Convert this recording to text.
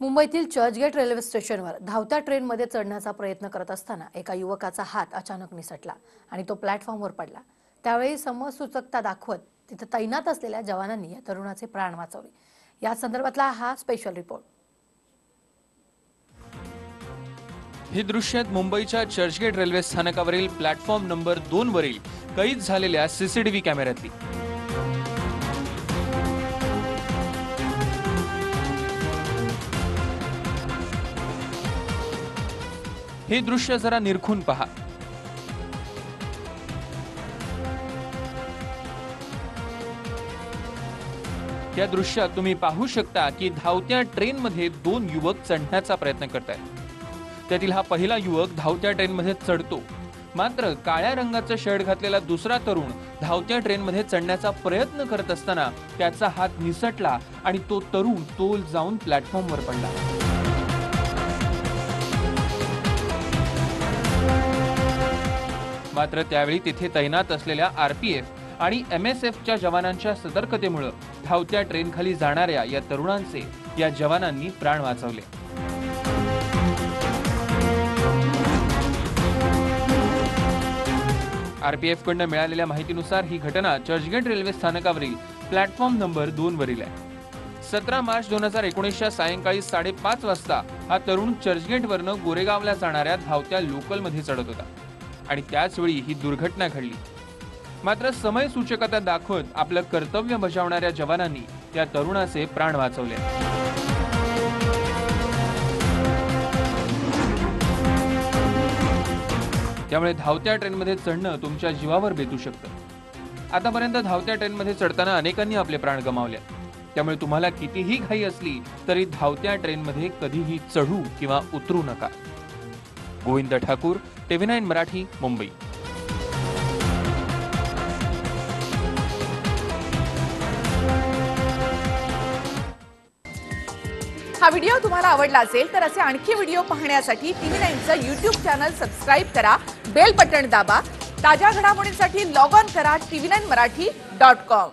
मुंबईतील चर्चगेट रेल्वे स्टेशनवर धावत्या ट्रेनमध्ये चढण्याचा प्रयत्न करत असताना एका युवकाचा हात अचानक निसटला आणि तो प्लॅटफॉर्मवर पडला. त्यावेळी समसूचकता दाखवत तिथे तैनात असलेल्या जवानांनी या तरुणाचे प्राण वाचवले. या संदर्भातला हा स्पेशल रिपोर्ट ही दृश्य मुंबईच्या चर्चगेट रेल्वे स्थानकावरील प्लॅटफॉर्म नंबर दोन वरील कैद झालेल्या सीसीटीव्ही कॅमेऱ्यातली. हे दृश्य जरा निरखून पहा. या दृश्यात तुम्ही पाहू शकता की धावत्या ट्रेनमध्ये दोन युवक चढण्याचा प्रयत्न करतायत. त्यातील हा पहिला युवक धावत्या ट्रेनमध्ये चढतो. मात्र काळ्या रंगाचं शर्ट घातलेला दुसरा तरुण धावत्या ट्रेनमध्ये चढण्याचा प्रयत्न करत असताना त्याचा हात निसटला आणि तो तरुण तोल जाऊन प्लॅटफॉर्मवर पडला. मात्र त्यावेळी तिथे तैनात असलेल्या आरपीएफ आणि एम एस एफच्या जवानांच्या सतर्कतेमुळे धावत्या ट्रेनखाली जाणाऱ्या या तरुणांचे या जवानांनी प्राण वाचवले. आरपीएफ कडनं मिळालेल्या माहितीनुसार ही घटना चर्चगेट रेल्वे स्थानकावरील प्लॅटफॉर्म नंबर दोन वरील आहे. सतरा मार्च दोन हजार एकोणीसच्या सायंकाळी साडेपाच वाजता हा तरुण चर्चगेटवरनं गोरेगावला जाणाऱ्या धावत्या लोकलमध्ये चढत होता. आणि त्याच वेळी ही दुर्घटना घडली. मात्र समय सूचकता दाखवत आपलं कर्तव्य बजावणाऱ्या जवानांनी त्या तरुणाचे प्राण वाचवले. त्यामुळे धावत्या ट्रेनमध्ये चढणं तुमच्या जीवावर बेतू शकतं. आतापर्यंत धावत्या ट्रेनमध्ये चढताना अनेकांनी आपले प्राण गमावले. त्यामुळे तुम्हाला कितीही घाई असली तरी धावत्या ट्रेनमध्ये कधीही चढू किंवा उतरू नका. Govind Thakur TV nine Marathi Mumbai. हा व्हिडिओ तुम्हाला आवडला असेल तर असे आणखी व्हिडिओ पाहण्यासाठी टीव्ही नाईनचं युट्यूब चॅनल सबस्क्राईब करा बेल बटन दाबा ताज्या घडामोडींसाठी लॉग ऑन करा TV nine Marathi dot com.